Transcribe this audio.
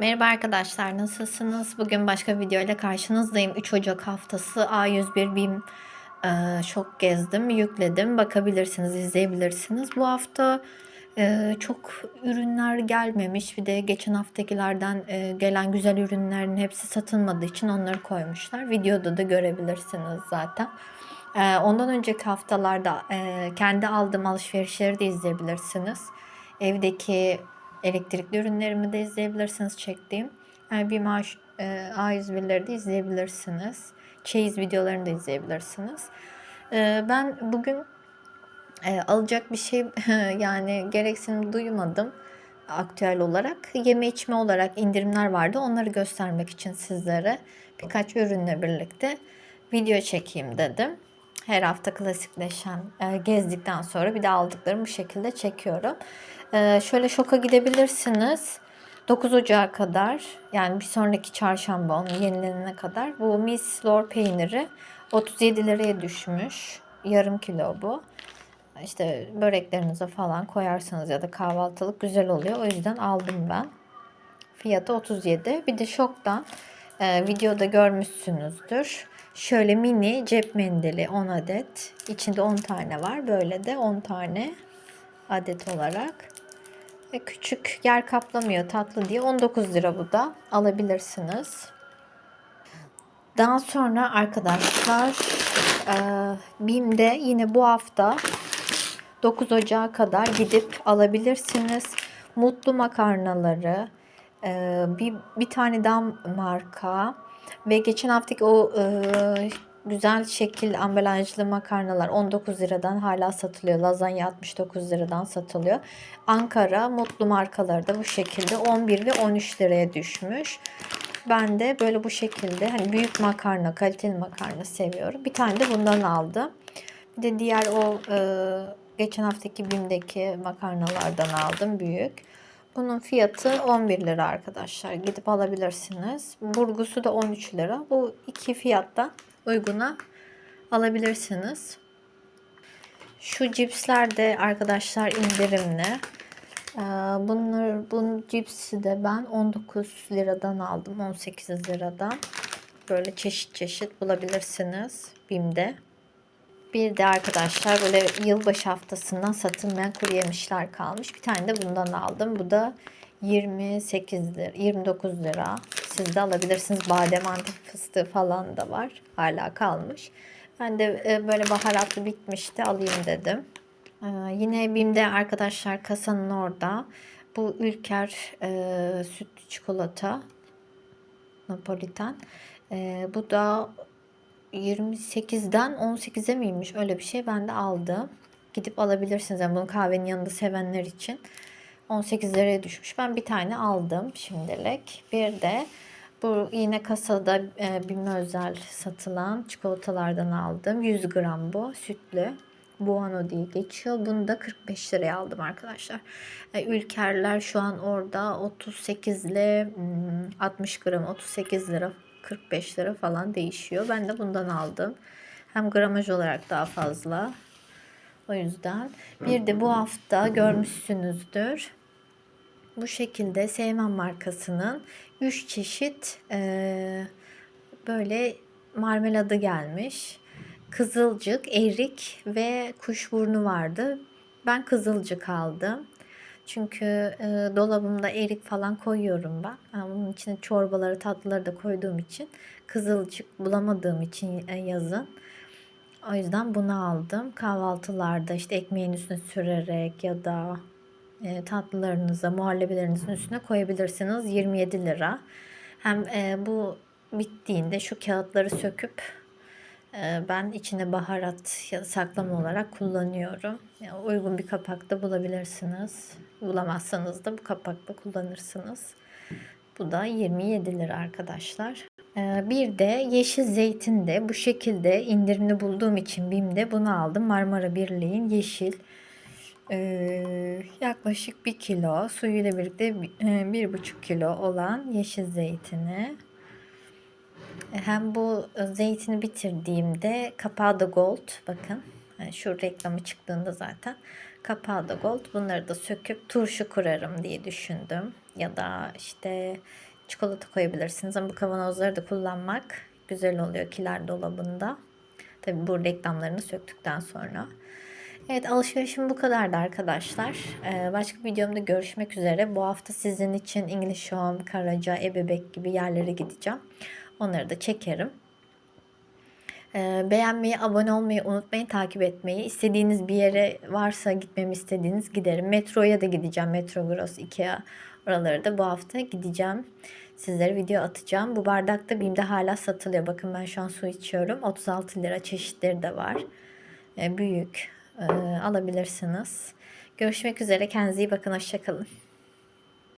Merhaba arkadaşlar nasılsınız? Bugün başka bir video ile karşınızdayım. 3 Ocak haftası A101 BİM e, şok gezdim, yükledim. Bakabilirsiniz, izleyebilirsiniz. Bu hafta e, çok ürünler gelmemiş. Bir de geçen haftakilerden e, gelen güzel ürünlerin hepsi satılmadığı için onları koymuşlar. Videoda da görebilirsiniz zaten. E, ondan önceki haftalarda e, kendi aldığım alışverişleri de izleyebilirsiniz. Evdeki elektrikli ürünlerimi de izleyebilirsiniz çektiğim. Yani bir maaş e, A101'leri de izleyebilirsiniz. Çeyiz videolarını da izleyebilirsiniz. E, ben bugün e, alacak bir şey yani gereksinim duymadım aktüel olarak. Yeme içme olarak indirimler vardı. Onları göstermek için sizlere birkaç ürünle birlikte video çekeyim dedim. Her hafta klasikleşen e, gezdikten sonra bir de aldıklarımı bu şekilde çekiyorum. E, şöyle şoka gidebilirsiniz. 9 Ocağı kadar yani bir sonraki çarşamba onun yenilenene kadar bu Miss Lor peyniri 37 liraya düşmüş. Yarım kilo bu. İşte böreklerinize falan koyarsanız ya da kahvaltılık güzel oluyor. O yüzden aldım ben. Fiyatı 37. Bir de şoktan e, videoda görmüşsünüzdür. Şöyle mini cep mendili 10 adet. İçinde 10 tane var. Böyle de 10 tane adet olarak. Ve küçük yer kaplamıyor tatlı diye 19 lira bu da alabilirsiniz. Daha sonra arkadaşlar e, BİM'de yine bu hafta 9 Ocağı kadar gidip alabilirsiniz. Mutlu makarnaları, e, bir, bir tane daha marka ve geçen haftaki o e, güzel şekil ambalajlı makarnalar 19 liradan hala satılıyor. Lazanya 69 liradan satılıyor. Ankara mutlu markaları da bu şekilde 11 ve 13 liraya düşmüş. Ben de böyle bu şekilde hani büyük makarna, kaliteli makarna seviyorum. Bir tane de bundan aldım. Bir de diğer o e, geçen haftaki BİM'deki makarnalardan aldım büyük. Bunun fiyatı 11 lira arkadaşlar. Gidip alabilirsiniz. Burgusu da 13 lira. Bu iki fiyattan uyguna alabilirsiniz. Şu cipsler de arkadaşlar indirimli. Ee, Bunlar, bunun cipsi de ben 19 liradan aldım. 18 liradan. Böyle çeşit çeşit bulabilirsiniz BİM'de. Bir de arkadaşlar böyle yılbaşı haftasından satılmayan kuru yemişler kalmış. Bir tane de bundan aldım. Bu da 28 lira, 29 lira. Siz de alabilirsiniz. Badem antep fıstığı falan da var. Hala kalmış. Ben de e, böyle baharatlı bitmişti. Alayım dedim. Ee, yine BİM'de arkadaşlar kasanın orada. Bu Ülker e, sütlü çikolata. Napolitan. E, bu da 28'den 18'e miymiş öyle bir şey ben de aldım. Gidip alabilirsiniz. Yani bunu kahvenin yanında sevenler için. 18 liraya düşmüş. Ben bir tane aldım şimdilik. Bir de bu yine kasada e, BİM'e özel satılan çikolatalardan aldım. 100 gram bu sütlü. Buano diye geçiyor. Bunu da 45 liraya aldım arkadaşlar. E, Ülkerler şu an orada 38 ile 60 gram 38 lira 45 lira falan değişiyor. Ben de bundan aldım. Hem gramaj olarak daha fazla. O yüzden. Bir de bu hafta görmüşsünüzdür. Bu şekilde Seymen markasının 3 çeşit e, böyle marmeladı gelmiş. Kızılcık, erik ve kuşburnu vardı. Ben kızılcık aldım. Çünkü e, dolabımda erik falan koyuyorum ben. ben. Bunun içine çorbaları, tatlıları da koyduğum için kızılcık bulamadığım için e, yazın. O yüzden bunu aldım. Kahvaltılarda işte ekmeğin üstüne sürerek ya da e, tatlılarınıza, muhallebilerinizin üstüne koyabilirsiniz. 27 lira. Hem e, bu bittiğinde şu kağıtları söküp e, ben içine baharat saklama olarak kullanıyorum. Yani uygun bir kapakta bulabilirsiniz. Bulamazsanız da bu kapakta kullanırsınız. Bu da 27 lira arkadaşlar. E, bir de yeşil zeytin de bu şekilde indirimli bulduğum için BİM'de bunu aldım. Marmara Birliği'nin yeşil ee, yaklaşık 1 kilo suyuyla birlikte 1,5 kilo olan yeşil zeytini hem bu zeytini bitirdiğimde kapağı da gold bakın yani şu reklamı çıktığında zaten Kapağı da gold. Bunları da söküp turşu kurarım diye düşündüm. Ya da işte çikolata koyabilirsiniz ama bu kavanozları da kullanmak güzel oluyor kiler dolabında. Tabi bu reklamlarını söktükten sonra. Evet alışverişim bu kadardı arkadaşlar. Ee, başka videomda görüşmek üzere. Bu hafta sizin için English Home, Karaca, Ebebek gibi yerlere gideceğim. Onları da çekerim. Ee, beğenmeyi, abone olmayı unutmayın, takip etmeyi. İstediğiniz bir yere varsa gitmemi istediğiniz giderim. Metroya da gideceğim. Metro Gross, Ikea oraları da bu hafta gideceğim. Sizlere video atacağım. Bu bardak da hala satılıyor. Bakın ben şu an su içiyorum. 36 lira çeşitleri de var. Ee, büyük. Ee, alabilirsiniz. Görüşmek üzere. Kendinize iyi bakın. Hoşçakalın.